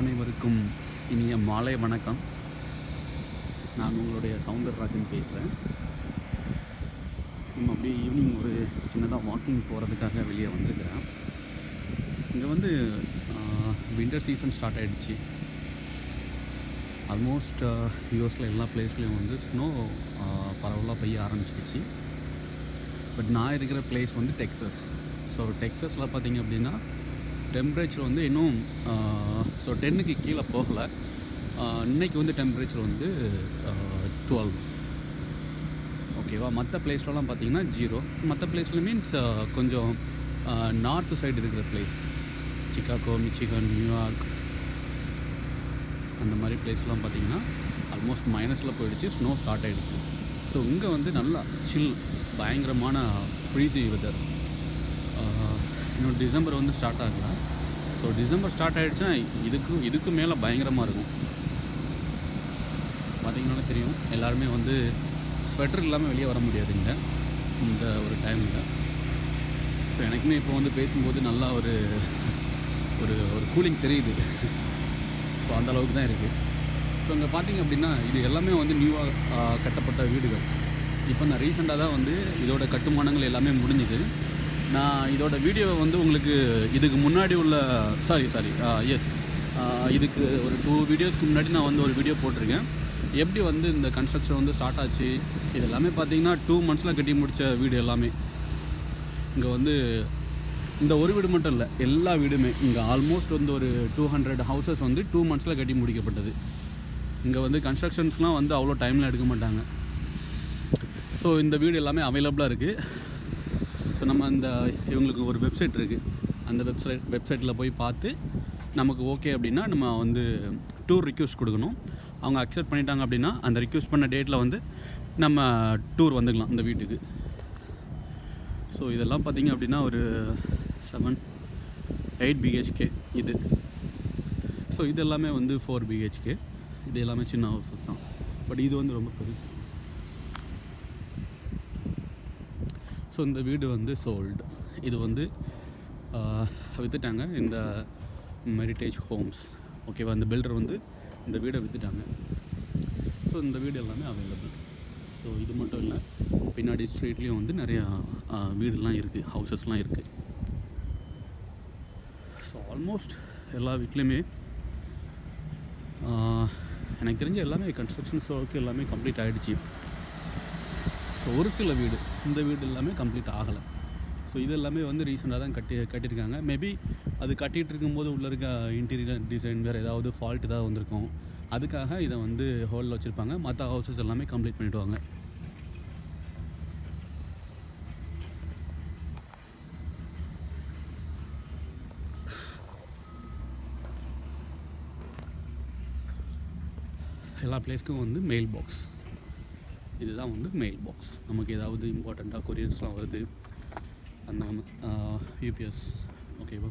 அனைவருக்கும் இனிய மாலை வணக்கம். நான் உங்களுடைய சவுந்தரராஜன் பேசுகிறேன் நம்ம அப்படியே ஈவினிங் ஒரு சின்னதாக வாக்கிங் போகிறதுக்காக வெளியே வந்திருக்கிறேன். இங்கே வந்து வின்டர் சீசன் ஸ்டார்ட் ஆகிடுச்சு ஆல்மோஸ்ட் யூஎஸில் எல்லா பிளேஸ்லேயும் வந்து ஸ்னோ பரவலாக பெய்ய ஆரம்பிச்சிடுச்சு பட் நான் இருக்கிற பிளேஸ் வந்து டெக்ஸஸ் ஸோ டெக்ஸஸில் பார்த்தீங்க அப்படின்னா டெம்பரேச்சர் வந்து இன்னும் ஸோ டென்னுக்கு கீழே போகலை. இன்னைக்கு வந்து டெம்பரேச்சர் வந்து டுவெல் ஓகேவா மற்ற பிளேஸ்லலாம் பார்த்தீங்கன்னா ஜீரோ மற்ற பிளேஸில் மீன்ஸ் கொஞ்சம் நார்த்து சைடு இருக்கிற place Chicago Michigan New York அந்த மாதிரி பிளேஸ்லாம் பார்த்தீங்கன்னா ஆல்மோஸ்ட் மைனஸில் போயிடுச்சு ஸ்னோ ஸ்டார்ட் ஆகிடுச்சு ஸோ இங்கே வந்து நல்லா சில் பயங்கரமான ஃப்ரீசி வெதர் இன்னும் டிசம்பர் வந்து ஸ்டார்ட் ஆகலை. ஸோ டிசம்பர் ஸ்டார்ட் ஆகிடுச்சுன்னா இதுக்கு இதுக்கு மேலே பயங்கரமாக இருக்கும். பார்த்தீங்கன்னா தெரியும். எல்லாருமே வந்து ஸ்வெட்டர் இல்லாமல் வெளியே வர முடியாதுங்க. இந்த ஒரு டைமில் ஸோ எனக்குமே இப்போ வந்து பேசும்போது நல்லா ஒரு ஒரு ஒரு கூலிங் தெரியுது. ஸோ அந்த அளவுக்கு தான் இருக்குது ஸோ இங்கே பார்த்தீங்க அப்படின்னா இது எல்லாமே வந்து நியூவாக கட்டப்பட்ட வீடுகள். இப்போ நான் ரீசெண்டாக தான் வந்து இதோட கட்டுமானங்கள் எல்லாமே முடிஞ்சுது. நான் இதோட வீடியோவை வந்து உங்களுக்கு இதுக்கு முன்னாடி உள்ள சாரி சாரி எஸ் இதுக்கு ஒரு டூ வீடியோஸ்க்கு முன்னாடி நான் வந்து ஒரு வீடியோ போட்டிருக்கேன். எப்படி வந்து இந்த கன்ஸ்ட்ரக்ஷன் வந்து ஸ்டார்ட் ஆச்சு? இது எல்லாமே பார்த்தீங்கன்னா டூ மந்த்ஸில் கட்டி முடித்த வீடு எல்லாமே. இங்கே வந்து இந்த ஒரு வீடு மட்டும் இல்லை எல்லா வீடுமே. இங்கே ஆல்மோஸ்ட் வந்து ஒரு டூ ஹண்ட்ரட் ஹவுசஸ் வந்து டூ மந்த்ஸில் கட்டி முடிக்கப்பட்டது. இங்கே வந்து கன்ஸ்ட்ரக்ஷன்ஸ்லாம் வந்து அவ்வளோ டைமில் எடுக்க மாட்டாங்க. ஸோ இந்த வீடு எல்லாமே அவைலபிளாக இருக்குது ஸோ நம்ம அந்த இவங்களுக்கு ஒரு வெப்சைட் இருக்குது அந்த வெப்சைட் வெப்சைட்டில் போய் பார்த்து நமக்கு ஓகே அப்படின்னா நம்ம வந்து டூர் ரிக்வஸ்ட் கொடுக்கணும். அவங்க அக்செப்ட் பண்ணிட்டாங்க அப்படின்னா அந்த ரிக்வஸ்ட் பண்ண டேட்டில் வந்து நம்ம டூர் வந்துக்கலாம் இந்த வீட்டுக்கு. ஸோ இதெல்லாம் பார்த்திங்க அப்படின்னா ஒரு செவன் எயிட் பிஹெச்கே இது. ஸோ இது எல்லாமே வந்து ஃபோர் பிஹெச்கே இது எல்லாமே சின்ன ஹவுசஸ் தான். பட் இது வந்து ரொம்ப பெருசு. ஸோ இந்த வீடு வந்து சோல்டு இது வந்து விற்றுட்டாங்க இந்த மெரிட்டேஜ் ஹோம்ஸ் ஓகேவா இந்த பில்டர் வந்து இந்த வீடை விற்றுட்டாங்க ஸோ இந்த வீடு எல்லாமே அவைலபிள் ஸோ இது மட்டும் இல்லை பின்னாடி ஸ்ட்ரீட்லேயும் வந்து நிறையா வீடுலாம் இருக்குது ஹவுசஸ்லாம் இருக்குது ஸோ ஆல்மோஸ்ட் எல்லா வீட்லேயுமே எனக்கு தெரிஞ்ச எல்லாமே கன்ஸ்ட்ரக்ஷன்ஸ் ஒர்க் எல்லாமே கம்ப்ளீட் ஆகிடுச்சு ஸோ ஒரு சில வீடு இந்த வீடு எல்லாமே கம்ப்ளீட் ஆகலை. ஸோ இது எல்லாமே வந்து ரீசெண்டாக தான் கட்டி கட்டியிருக்காங்க. மேபி அது கட்டிகிட்டு இருக்கும்போது உள்ளே இருக்க இன்டீரியர் டிசைன் வேறு ஏதாவது ஃபால்ட் ஏதாவது வந்திருக்கும். அதுக்காக இதை வந்து ஹோலில் வச்சுருப்பாங்க. மற்ற ஹவுசஸ் எல்லாமே கம்ப்ளீட் பண்ணிவிடுவாங்க எல்லா பிளேஸ்க்கும் வந்து மெயில் பாக்ஸ் இதுதான் வந்து மெயில் பாக்ஸ் நமக்கு ஏதாவது இம்பார்ட்டண்ட்டாக கொரியர்ஸ்லாம் வருது அந்த யூபிஎஸ் ஓகேவா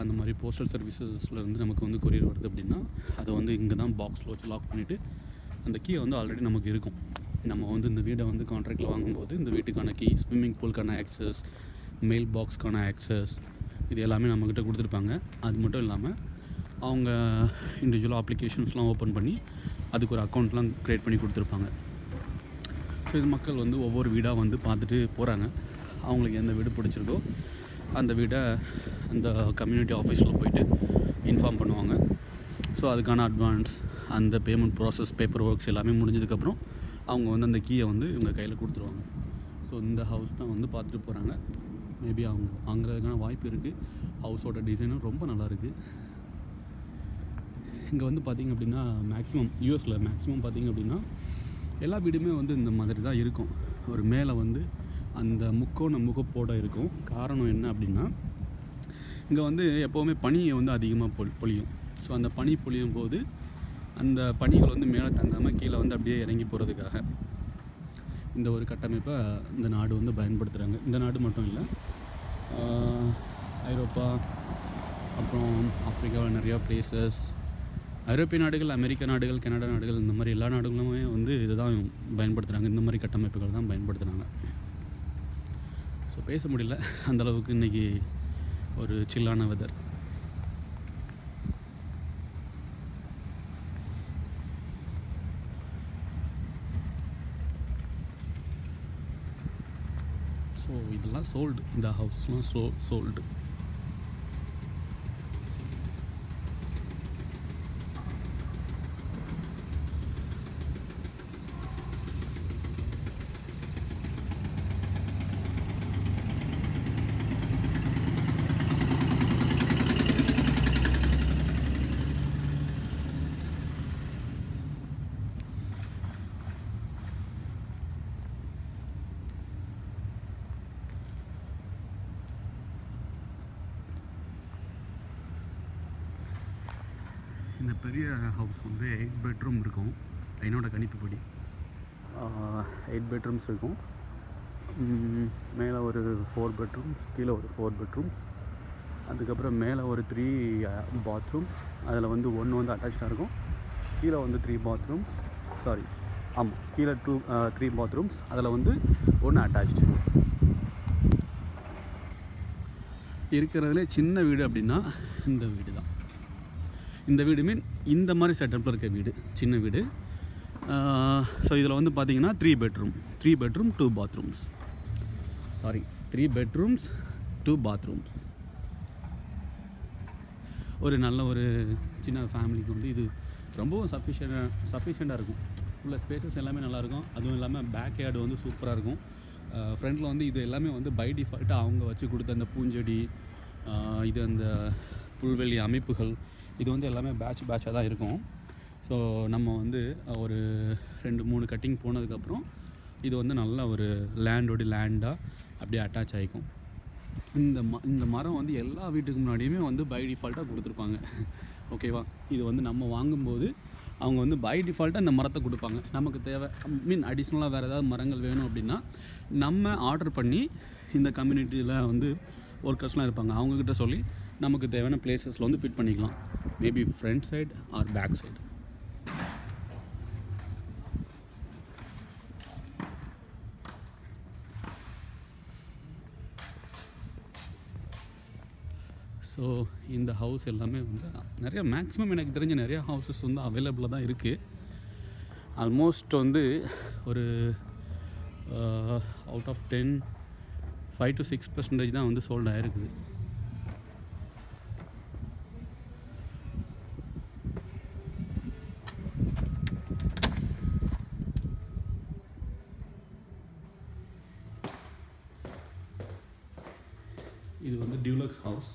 அந்த மாதிரி போஸ்டல் சர்வீசஸ்லேருந்து நமக்கு வந்து கொரியர் வருது அப்படின்னா அதை வந்து இங்கே தான் பாக்ஸில் வச்சு லாக் பண்ணிவிட்டு அந்த கீயை வந்து ஆல்ரெடி நமக்கு இருக்கும். நம்ம வந்து இந்த வீடை வந்து கான்ட்ராக்டில் வாங்கும்போது இந்த வீட்டுக்கான கீ ஸ்விம்மிங் பூலுக்கான ஆக்சஸ் மெயில் பாக்ஸ்க்கான ஆக்சஸ் இது எல்லாமே நம்மக்கிட்ட கொடுத்துருப்பாங்க. அது மட்டும் இல்லாமல் அவங்க இண்டிவிஜுவலாக அப்ளிகேஷன்ஸ்லாம் ஓப்பன் பண்ணி அதுக்கு ஒரு அக்கௌண்ட்லாம் க்ரியேட் பண்ணி கொடுத்துருப்பாங்க. ஸோ இது மக்கள் வந்து ஒவ்வொரு வீடாக வந்து பார்த்துட்டு போகிறாங்க அவங்களுக்கு எந்த வீடு பிடிச்சிருக்கோ அந்த வீடை அந்த கம்யூனிட்டி ஆஃபீஸில் போயிட்டு இன்ஃபார்ம் பண்ணுவாங்க. ஸோ அதுக்கான அட்வான்ஸ் அந்த பேமெண்ட் ப்ராசஸ் பேப்பர் ஒர்க்ஸ் எல்லாமே முடிஞ்சதுக்கப்புறம் அவங்க வந்து அந்த கீயை வந்து இவங்க கையில் கொடுத்துருவாங்க. ஸோ இந்த ஹவுஸ் தான் வந்து பார்த்துட்டு போகிறாங்க மேபி அவங்க வாங்குறதுக்கான வாய்ப்பு இருக்குது ஹவுஸோட டிசைனும் ரொம்ப நல்லாயிருக்கு இங்கே வந்து பார்த்திங்க அப்படின்னா மேக்ஸிமம் யூஎஸில் மேக்ஸிமம் பார்த்திங்க அப்படின்னா எல்லா வீடுமே வந்து இந்த மாதிரி தான் இருக்கும். ஒரு மேலே வந்து அந்த முக்கோண முகப்போட இருக்கும். காரணம் என்ன அப்படின்னா இங்கே வந்து எப்போவுமே பனியை வந்து அதிகமாக பொ பொழியும். ஸோ அந்த பனி பொழியும் போது அந்த பனிகள் வந்து மேலே தங்காமல் கீழே வந்து அப்படியே இறங்கி போகிறதுக்காக இந்த ஒரு கட்டமைப்பை இந்த நாடு வந்து பயன்படுத்துகிறாங்க இந்த நாடு மட்டும் இல்லை ஐரோப்பா அப்புறம் ஆப்ரிக்காவில் நிறையா பிளேசஸ் ஐரோப்பிய நாடுகள் அமெரிக்க நாடுகள் கனடா நாடுகள் இந்த மாதிரி எல்லா நாடுகளுமே வந்து இதை தான் பயன்படுத்துகிறாங்க இந்த மாதிரி கட்டமைப்புகள் தான் பயன்படுத்துகிறாங்க ஸோ பேச முடியல. அந்தளவுக்கு இன்றைக்கி ஒரு சில்லான வெதர் ஸோ இதெல்லாம் சோல்டு இந்த ஹவுஸ்லாம் சோ சோல்டு ஹவுஸ் வந்து எயிட் பெட்ரூம் இருக்கும். என்னோடய கணிப்புப்படி. எயிட் பெட்ரூம்ஸ் இருக்கும். மேலே ஒரு ஃபோர் பெட்ரூம்ஸ் கீழே ஒரு ஃபோர் பெட்ரூம்ஸ் அதுக்கப்புறம் மேலே ஒரு த்ரீ பாத்ரூம் அதில் வந்து ஒன்று வந்து அட்டாச்சாக இருக்கும். கீழே வந்து த்ரீ பாத்ரூம்ஸ் சாரி ஆமாம் கீழே டூ த்ரீ பாத்ரூம்ஸ் அதில் வந்து ஒன்று அட்டாச்டு இருக்கிறதுலே சின்ன வீடு அப்படின்னா இந்த வீடு தான் இந்த வீடு மீன் இந்த மாதிரி செட்டப்பில் இருக்க வீடு சின்ன வீடு. ஸோ இதில் வந்து பார்த்தீங்கன்னா three bedroom three bedroom two bathrooms sorry three bedrooms two bathrooms ஒரு நல்ல ஒரு சின்ன ஃபேமிலிக்கு வந்து இது ரொம்பவும் சஃபிஷியண்டாக சஃபிஷியண்டாக இருக்கும். உள்ள ஸ்பேசஸ் எல்லாமே நல்லாயிருக்கும் அதுவும் இல்லாமல் பேக் யார்டு வந்து சூப்பராக இருக்கும். ஃப்ரண்ட்டில் வந்து இது எல்லாமே வந்து பை டிஃபால்ட்டாக அவங்க வச்சு கொடுத்த அந்த பூஞ்செடி இது அந்த புல்வெளி அமைப்புகள் இது வந்து எல்லாமே பேட்ச் பேட்சாக தான் இருக்கும். ஸோ நம்ம வந்து ஒரு ரெண்டு மூணு கட்டிங் போனதுக்கப்புறம் இது வந்து நல்ல ஒரு லேண்டோட லேண்டாக அப்படியே அட்டாச் ஆகிக்கும் இந்த ம இந்த மரம் வந்து எல்லா வீட்டுக்கு முன்னாடியுமே வந்து பை டிஃபால்ட்டாக கொடுத்துருப்பாங்க. ஓகேவா இது வந்து நம்ம வாங்கும்போது அவங்க வந்து பை டிஃபால்ட்டாக இந்த மரத்தை கொடுப்பாங்க. நமக்கு தேவை மீன் அடிஷ்னலாக வேறு ஏதாவது மரங்கள் வேணும் அப்படின்னா நம்ம ஆர்டர் பண்ணி இந்த கம்யூனிட்டியில் வந்து ஒர்க்கர்ஸ்லாம் இருப்பாங்க. அவங்கக்கிட்ட சொல்லி நமக்கு தேவையான பிளேசஸில் வந்து ஃபிட் பண்ணிக்கலாம். Maybe front side or back side so இந்த ஹவுஸ் எல்லாமே வந்து நிறைய மேக்ஸிமம் எனக்கு தெரிஞ்ச நிறையா ஹவுசஸ் வந்து அவைலபிளாக தான் இருக்குது ஆல்மோஸ்ட் வந்து ஒரு out of ten five to six percentage தான் வந்து சோல்ட் ஆகிருக்குது இது வந்து டியூலக்ஸ் ஹவுஸ்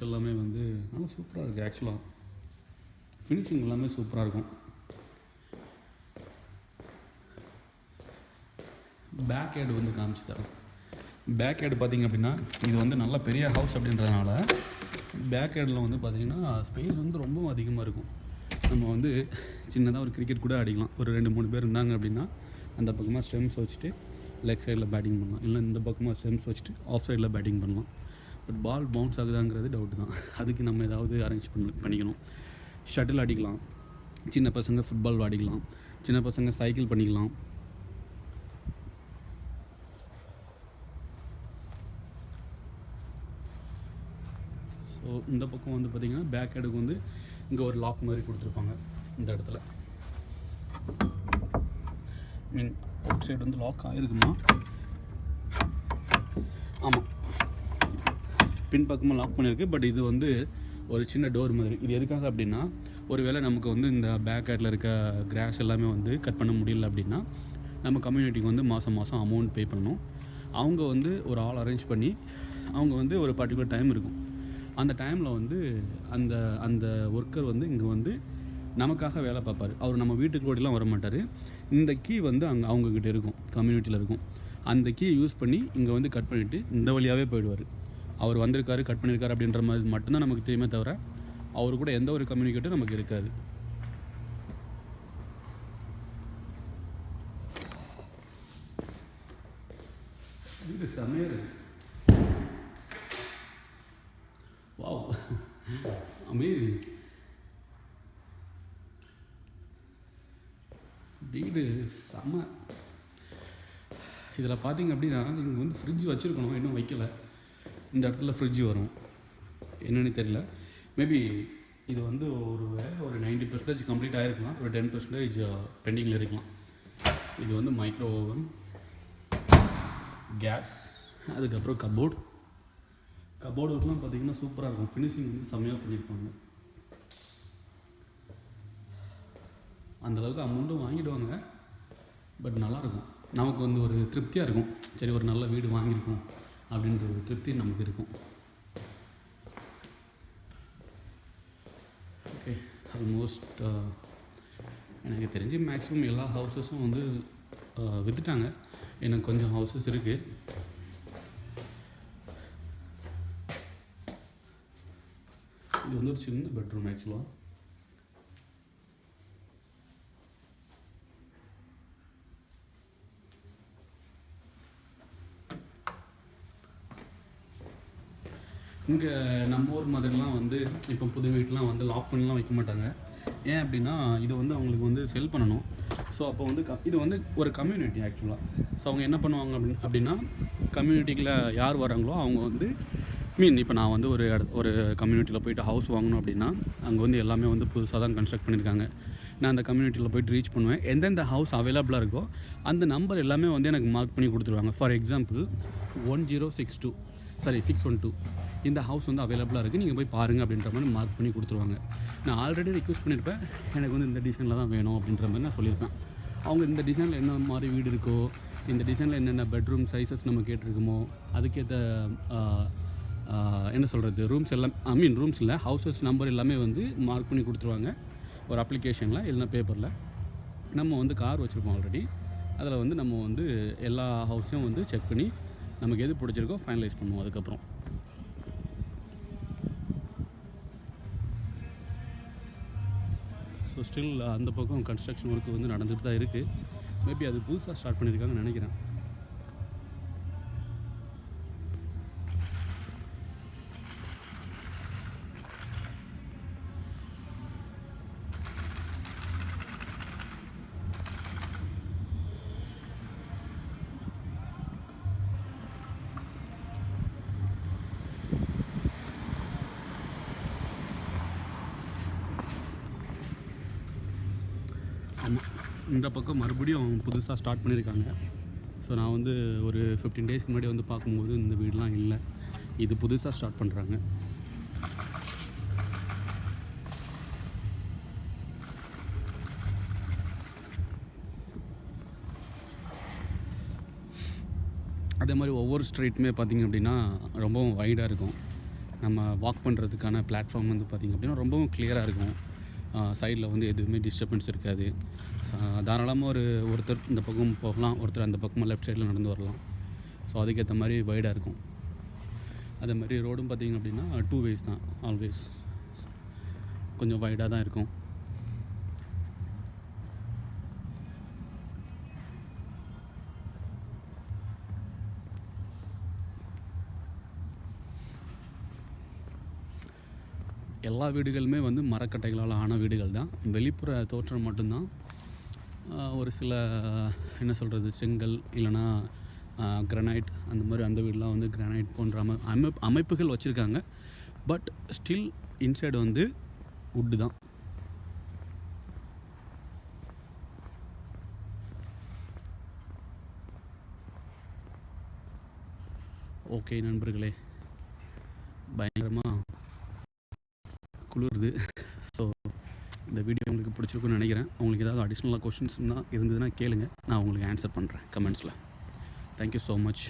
ஸ்டெப்ஸ் எல்லாமே வந்து நல்லா சூப்பராக இருக்குது ஆக்சுவலாக ஃபினிஷிங் எல்லாமே சூப்பராக இருக்கும். பேக் ஏடு வந்து காமிச்சு தரேன். பேக் ஏடு பார்த்தீங்க அப்படின்னா இது வந்து நல்ல பெரிய ஹவுஸ் அப்படின்றதுனால பேக் ஏடில் வந்து பார்த்தீங்கன்னா ஸ்பேஸ் வந்து ரொம்பவும் அதிகமாக இருக்கும். நம்ம வந்து சின்னதாக ஒரு கிரிக்கெட் கூட அடிக்கலாம் ஒரு ரெண்டு மூணு பேர் இருந்தாங்க அப்படின்னா அந்த பக்கமாக ஸ்டெம்ஸ் வச்சுட்டு லெக் சைடில் பேட்டிங் பண்ணலாம். இல்லை இந்த பக்கமாக ஸ்டெம்ஸ் வச்சுட்டு ஆஃப் சைடில் பேட்டிங் பண்ணலாம். பட் பால் பவுன்ஸ் ஆகுதாங்கிறது டவுட் தான். அதுக்கு நம்ம ஏதாவது அரேஞ்ச் பண்ண பண்ணிக்கணும். ஷட்டில் அடிக்கலாம் சின்ன பசங்க ஃபுட்பால் விளாடிக்கலாம் சின்ன பசங்க சைக்கிள் பண்ணிக்கலாம். ஸோ இந்த பக்கம் வந்து பார்த்திங்கன்னா பேக் ஹெடுக்கு வந்து இங்கே ஒரு லாக் மாதிரி கொடுத்துருப்பாங்க இந்த இடத்துல. மீன் அவுட் சைடு வந்து லாக் ஆகிருக்குமா ஆமாம் பின்பக்கமாக லாக் பண்ணியிருக்கு பட் இது வந்து ஒரு சின்ன டோர் மாதிரி. இது எதுக்காக அப்படின்னா ஒருவேளை நமக்கு வந்து இந்த பேக் ஹேட்டில் இருக்க கிராஸ் எல்லாமே வந்து கட் பண்ண முடியல அப்படின்னா நம்ம கம்யூனிட்டிக்கு வந்து மாதம் மாதம் அமௌண்ட் பே பண்ணணும். அவங்க வந்து ஒரு ஆள் அரேஞ்ச் பண்ணி அவங்க வந்து ஒரு பர்டிகுலர் டைம் இருக்கும். அந்த டைமில் வந்து அந்த அந்த ஒர்க்கர் வந்து இங்கே வந்து நமக்காக வேலை பார்ப்பார். அவர் நம்ம வீட்டுக்கு ஓடிலாம் வர மாட்டார். இந்த கீ வந்து அங்கே அவங்கக்கிட்ட இருக்கும். கம்யூனிட்டியில் இருக்கும். அந்த கீ யூஸ் பண்ணி இங்கே வந்து கட் பண்ணிவிட்டு இந்த வழியாகவே போயிடுவார். அவர் வந்திருக்காரு கட் பண்ணியிருக்காரு அப்படின்ற மாதிரி மட்டும்தான் நமக்கு தெரியுமே தவிர அவர் கூட எந்த ஒரு கம்யூனிகேட்டும் நமக்கு இருக்காது. இது செமையாக வாவ் அமேசிங் வீடு செம இதில் பார்த்தீங்க அப்படின்னா நீங்கள் வந்து ஃப்ரிட்ஜ் வச்சுருக்கணும் இன்னும் வைக்கல. இந்த இடத்துல ஃப்ரிட்ஜ் வரும். என்னென்னு தெரியல. மேபி இது வந்து ஒரு வேலை ஒரு நைன்டி பர்சன்டேஜ் கம்ப்ளீட் ஆகிருக்கலாம் ஒரு டென் பர்சன்டேஜ் பெண்டிங்கில் இருக்கலாம். இது வந்து மைக்ரோ ஓவன் கேஸ் அதுக்கப்புறம் கபோர்ட் கபோர்டு ஒர்க்லாம் பார்த்திங்கன்னா சூப்பராக இருக்கும். ஃபினிஷிங் வந்து செம்மையாக பண்ணியிருப்பாங்க. அந்தளவுக்கு அமௌண்ட்டும் வாங்கிடுவாங்க. பட் நல்லாயிருக்கும். நமக்கு வந்து ஒரு திருப்தியாக இருக்கும். சரி ஒரு நல்ல வீடு வாங்கியிருக்கோம். அப்படின்ற ஒரு திருப்தி நமக்கு இருக்கும். ஓகே ஆல்மோஸ்ட் uh, எனக்கு தெரிஞ்சு மேக்ஸிமம் எல்லா ஹவுசஸும் வந்து uh, விற்றுட்டாங்க எனக்கு கொஞ்சம் ஹவுசஸ் இருக்குது இது வந்து ஒரு சின்ன பெட்ரூம் ஆக்சுவலாக இங்கே நம்ம ஊர் மாதிரிலாம் வந்து இப்போ புது வீட்லாம் வந்து லாக் பண்ணிலாம் வைக்க மாட்டாங்க. ஏன் அப்படின்னா இது வந்து அவங்களுக்கு வந்து செல் பண்ணணும். ஸோ அப்போ வந்து க இது வந்து ஒரு கம்யூனிட்டி ஆக்சுவலாக ஸோ அவங்க என்ன பண்ணுவாங்க அப்படின்னு அப்படின்னா கம்யூனிட்டிக்குள்ள யார் வராங்களோ அவங்க வந்து மீன் இப்போ நான் வந்து ஒரு இட ஒரு கம்யூனிட்டியில் போயிட்டு ஹவுஸ் வாங்கணும் அப்படின்னா அங்கே வந்து எல்லாமே வந்து புதுசாக தான் கன்ஸ்ட்ரக்ட் பண்ணியிருக்காங்க நான் அந்த கம்யூனிட்டியில் போயிட்டு ரீச் பண்ணுவேன். எந்தெந்த ஹவுஸ் அவைலபிளாக இருக்கோ அந்த நம்பர் எல்லாமே வந்து எனக்கு மார்க் பண்ணி கொடுத்துருவாங்க. For example one zero six two sorry six one two இந்த ஹவுஸ் வந்து அவைலபிளாக இருக்குது நீங்கள் போய் பாருங்கள் அப்படின்ற மாதிரி மார்க் பண்ணி கொடுத்துருவாங்க. நான் ஆல்ரெடி ரிக்வஸ்ட் பண்ணியிருப்பேன் எனக்கு வந்து இந்த டிசைனில் தான் வேணும் அப்படின்ற மாதிரி நான் சொல்லியிருப்பேன். அவங்க இந்த டிசைனில் என்ன மாதிரி வீடு இருக்கோ இந்த டிசைனில் என்னென்ன பெட்ரூம் சைஸஸ் நம்ம கேட்டிருக்கோமோ அதுக்கேற்ற என்ன சொல்கிறது ரூம்ஸ் எல்லாம் ஐ மீன் ரூம்ஸ் இல்லை ஹவுசஸ் நம்பர் எல்லாமே வந்து மார்க் பண்ணி கொடுத்துருவாங்க. ஒரு அப்ளிகேஷனில் இல்லைன்னா பேப்பரில் நம்ம வந்து கார் வச்சுருப்போம் ஆல்ரெடி அதில் வந்து நம்ம வந்து எல்லா ஹவுஸையும் வந்து செக் பண்ணி நமக்கு எது பிடிச்சிருக்கோ ஃபைனலைஸ் பண்ணுவோம் அதுக்கப்புறம். ஸோ ஸ்டில் அந்த பக்கம் கன்ஸ்ட்ரக்ஷன் ஒர்க்கு வந்து நடந்துட்டு தான் இருக்குது மேபி அது புதுசாக ஸ்டார்ட் பண்ணியிருக்காங்கன்னு நினைக்கிறேன். ஆமாம் இந்த பக்கம் மறுபடியும் புதுசாக ஸ்டார்ட் பண்ணியிருக்காங்க. ஸோ நான் வந்து ஒரு ஃபிஃப்டீன் டேஸ்க்கு முன்னாடி வந்து பார்க்கும்போது இந்த வீடெலாம் இல்லை. இது புதுசாக ஸ்டார்ட் பண்ணுறாங்க அதே மாதிரி ஒவ்வொரு ஸ்ட்ரீட்டுமே பார்த்திங்க அப்படின்னா ரொம்பவும் வைடாக இருக்கும். நம்ம வாக் பண்ணுறதுக்கான பிளாட்ஃபார்ம் வந்து பார்த்திங்க அப்படின்னா ரொம்பவும் கிளியராக இருக்கும். சைடில் வந்து எதுவுமே டிஸ்டர்பன்ஸ் இருக்காது. தாராளமாக ஒரு ஒருத்தர் இந்த பக்கம் போகலாம் ஒருத்தர் அந்த பக்கமாக லெஃப்ட் சைடில் நடந்து வரலாம். ஸோ அதுக்கேற்ற மாதிரி வைடாக இருக்கும். அதே மாதிரி ரோடும் பார்த்திங்க அப்படின்னா டூ வேஸ் தான் ஆல்வேஸ் கொஞ்சம் வைடாக தான் இருக்கும். எல்லா வீடுகளுமே வந்து மரக்கட்டைகளால் ஆன வீடுகள் தான். வெளிப்புற தோற்றம் மட்டும்தான். ஒரு சில என்ன சொல்கிறது செங்கல் இல்லைன்னா கிரனைட் அந்த மாதிரி அந்த வீடெலாம் வந்து கிரனைட் போன்ற அமை அமைப் அமைப்புகள் வச்சுருக்காங்க. பட் ஸ்டில் இன்சைடு வந்து உட்டு தான். ஓகே நண்பர்களே. பயங்கரமாக குளிருது. ஸோ இந்த வீடியோ உங்களுக்கு பிடிச்சிருக்குன்னு நினைக்கிறேன். உங்களுக்கு ஏதாவது அடிஷ்னலாக கொஷின்ஸ் இருந்தால் இருந்ததுன்னா கேளுங்க. நான் உங்களுக்கு ஆன்சர் பண்ணுறேன் கமெண்ட்ஸில் தேங்க்யூ ஸோ மச்